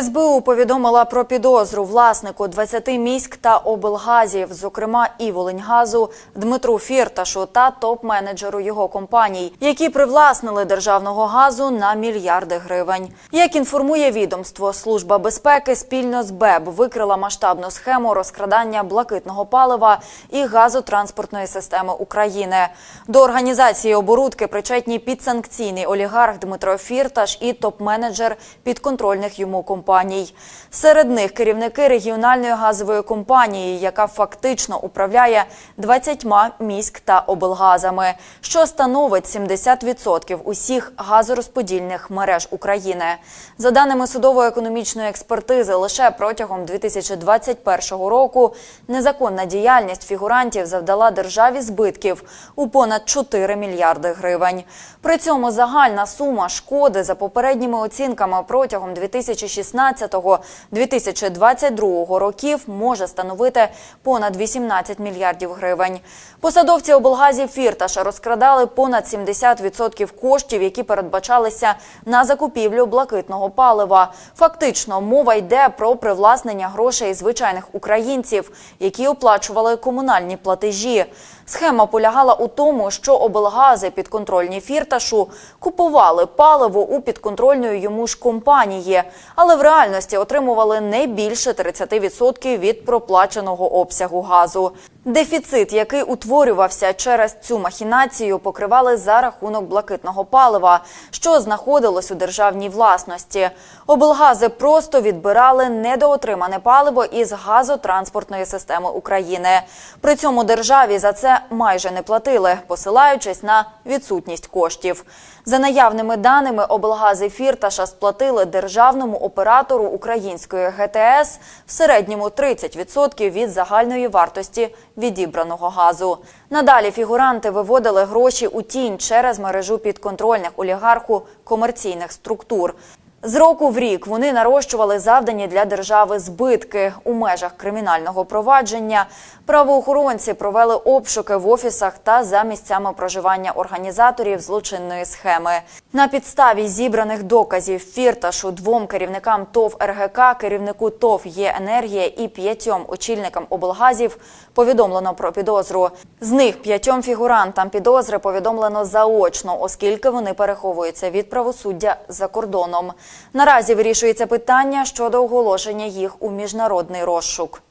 СБУ повідомила про підозру власнику 20 міськ та облгазів, зокрема і Волиньгазу Дмитру Фірташу та топ-менеджеру його компаній, які привласнили державного газу на мільярди гривень. Як інформує відомство, служба безпеки спільно з БЕБ викрила масштабну схему розкрадання блакитного палива і газотранспортної системи України. До організації оборудки причетні підсанкційний олігарх Дмитро Фірташ і топ-менеджер підконтрольних йому компаній. Серед них керівники регіональної газової компанії, яка фактично управляє 20 міськ та облгазами, що становить 70% усіх газорозподільних мереж України. За даними судово-економічної експертизи, лише протягом 2021 року незаконна діяльність фігурантів завдала державі збитків у понад 4 мільярди гривень. При цьому загальна сума шкоди за попередніми оцінками протягом 2016-2022 років може становити понад 18 мільярдів гривень. Посадовці облгазів Фірташа розкрадали понад 70% коштів, які передбачалися на закупівлю блакитного палива. Фактично, мова йде про привласнення грошей звичайних українців, які оплачували комунальні платежі. Схема полягала у тому, що облгази підконтрольні Фірташу купували паливо у підконтрольної йому ж компанії, але реальності отримували не більше 30% від проплаченого обсягу газу. Дефіцит, який утворювався через цю махінацію, покривали за рахунок блакитного палива, що знаходилось у державній власності. Облгази просто відбирали недоотримане паливо із газотранспортної системи України. При цьому державі за це майже не платили, посилаючись на відсутність коштів. За наявними даними, облгази Фірташа сплатили державному оператору української ГТС в середньому 30% від загальної вартості відібраного газу. Надалі фігуранти виводили гроші у тінь через мережу підконтрольних олігарху комерційних структур. З року в рік вони нарощували завдані для держави збитки у межах кримінального провадження. Правоохоронці провели обшуки в офісах та за місцями проживання організаторів злочинної схеми. На підставі зібраних доказів фірташу двом керівникам ТОВ РГК, керівнику ТОВ є енергія і п'ятьом очільникам облгазів повідомлено про підозру. З них п'ятьом фігурантам підозри повідомлено заочно, оскільки вони переховуються від правосуддя за кордоном. Наразі вирішується питання щодо оголошення їх у міжнародний розшук.